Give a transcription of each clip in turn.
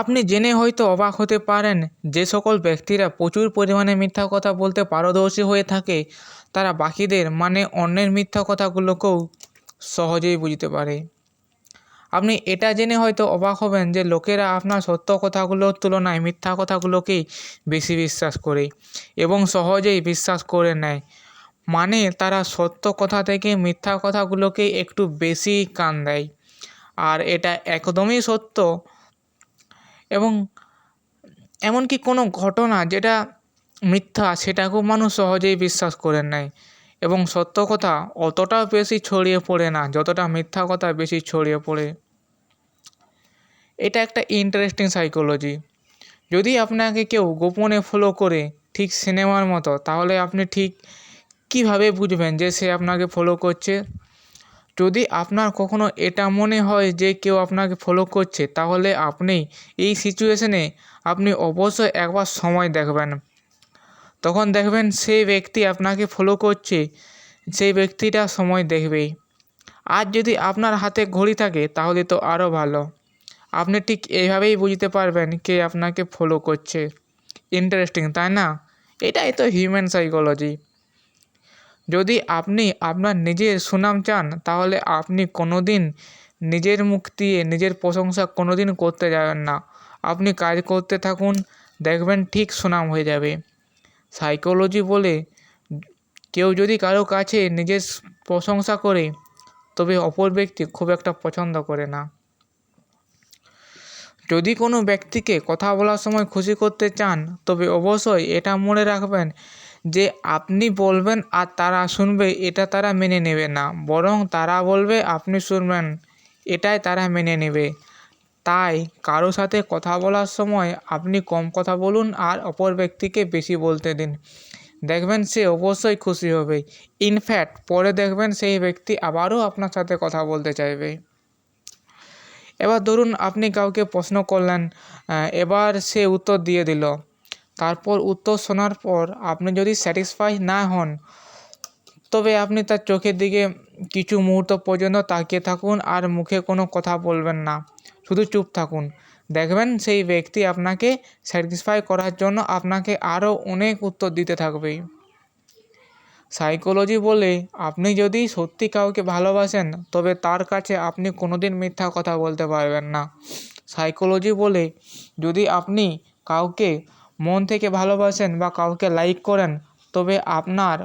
আপনি জেনে হয়তো অবাক হতে পারেন যে সকল ব্যক্তিরা প্রচুর পরিমাণে মিথ্যা কথা বলতে পারদর্শী হয়ে থাকে। তারা বাকিদের মানে অন্যের মিথ্যা কথাগুলোকেও সহজেই বুঝতে পারে। আপনি এটা জেনে হয়তো অবাক হবেন যে লোকেরা আপনার সত্য কথাগুলোর তুলনায় মিথ্যা কথাগুলোকেই বেশি বিশ্বাস করে এবং সহজেই বিশ্বাস করে নেয়। মানে তারা সত্য কথা থেকে মিথ্যা কথাগুলোকে একটু বেশি কান দেয়। আর এটা একদমই সত্য এবং এমনকি কোনো ঘটনা যেটা মিথ্যা সেটাকেও মানুষ সহজেই বিশ্বাস করে নেয়। এবং সত্য কথা অতটাও বেশি ছড়িয়ে পড়ে না, যতটা মিথ্যা কথা বেশি ছড়িয়ে পড়ে। এটা একটা ইন্টারেস্টিং সাইকোলজি যদি আপনাকে কেউ গোপনে ফলো করে ঠিক সিনেমার মতো, তাহলে আপনি ঠিক কীভাবে বুঝবেন যে সে আপনাকে ফলো করছে? যদি আপনার কখনো এটা মনে হয় যে কেউ আপনাকে ফলো করছে, তাহলে আপনি এই সিচুয়েশনে আপনি অবশ্যই একবার সময় দেখবেন। তখন দেখবেন সেই ব্যক্তি আপনাকে ফলো করছে, সেই ব্যক্তিটা সময় দেখবেই। আর যদি আপনার হাতে ঘড়ি থাকে, তাহলে তো আরও ভালো। আপনি ঠিক এইভাবেই বুঝতে পারবেন কে আপনাকে ফলো করছে। ইন্টারেস্টিং তাই না? এটাই তো হিউম্যান সাইকোলজি যদি আপনি আপনার নিজের সুনাম চান, তাহলে আপনি কোনো দিন নিজের মুখ দিয়ে নিজের প্রশংসা কোনো দিন করতে যাবেন না। আপনি কাজ করতে থাকুন, দেখবেন ঠিক সুনাম হয়ে যাবে। সাইকোলজি বলে, কেউ যদি কারও কাছে নিজের প্রশংসা করে, তবে অপর ব্যক্তি খুব একটা পছন্দ করে না। যদি কোনো ব্যক্তিকে কথা বলার সময় খুশি করতে চান, তবে অবশ্যই এটা মনে রাখবেন যে আপনি বলবেন আর তারা শুনবে, এটা তারা মেনে নেবে না। বরং তারা বলবে, আপনি শুনবেন, এটাই তারা মেনে নেবে। তাই কারও সাথে কথা বলার সময় আপনি কম কথা বলুন আর অপর ব্যক্তিকে বেশি বলতে দিন। দেখবেন সে অবশ্যই খুশি হবে। ইনফ্যাক্ট পরে দেখবেন সেই ব্যক্তি আবারও আপনার সাথে কথা বলতে চাইবে। এবার ধরুন আপনি কাউকে প্রশ্ন করলেন এবার সে উত্তর দিয়ে দিল। তারপর উত্তর শোনার পর আপনি যদি স্যাটিসফাই না হন, তবে আপনি তার চোখের দিকে কিছু মুহূর্ত পর্যন্ত তাকিয়ে থাকুন আর মুখে কোনো কথা বলবেন না। শুধু চুপ থাকুন। দেখবেন সেই ব্যক্তি আপনাকে স্যাটিসফাই করার জন্য আপনাকে আরও অনেক উত্তর দিতে থাকবে। সাইকোলজি বলে, আপনি যদি সত্যি কাউকে ভালোবাসেন, তবে তার কাছে আপনি কোনোদিন মিথ্যা কথা বলতে পারবেন না। সাইকোলজি বলে, যদি আপনি কাউকে মন থেকে ভালোবাসেন বা কাউকে লাইক করেন, তবে আপনার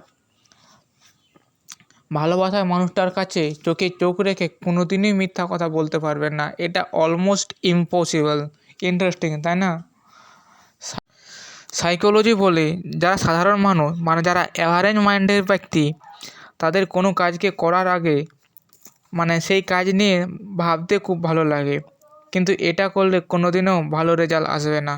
ভালোবাসার মানুষটার কাছে চোখে চোখ রেখে কোনো দিনই মিথ্যা কথা বলতে পারবেন না। এটা অলমোস্ট ইম্পসিবল ইন্টারেস্টিং তাই না? সাইকোলজি বলে যারা সাধারণ মানুষ মানে যারা অ্যাভারেজ মাইন্ডের ব্যক্তি, তাদের কোনো কাজকে করার আগে মানে সেই কাজ নিয়ে ভাবতে খুব ভালো লাগে। কিন্তু এটা করলে কোনো দিনও ভালো রেজাল্ট আসবে না।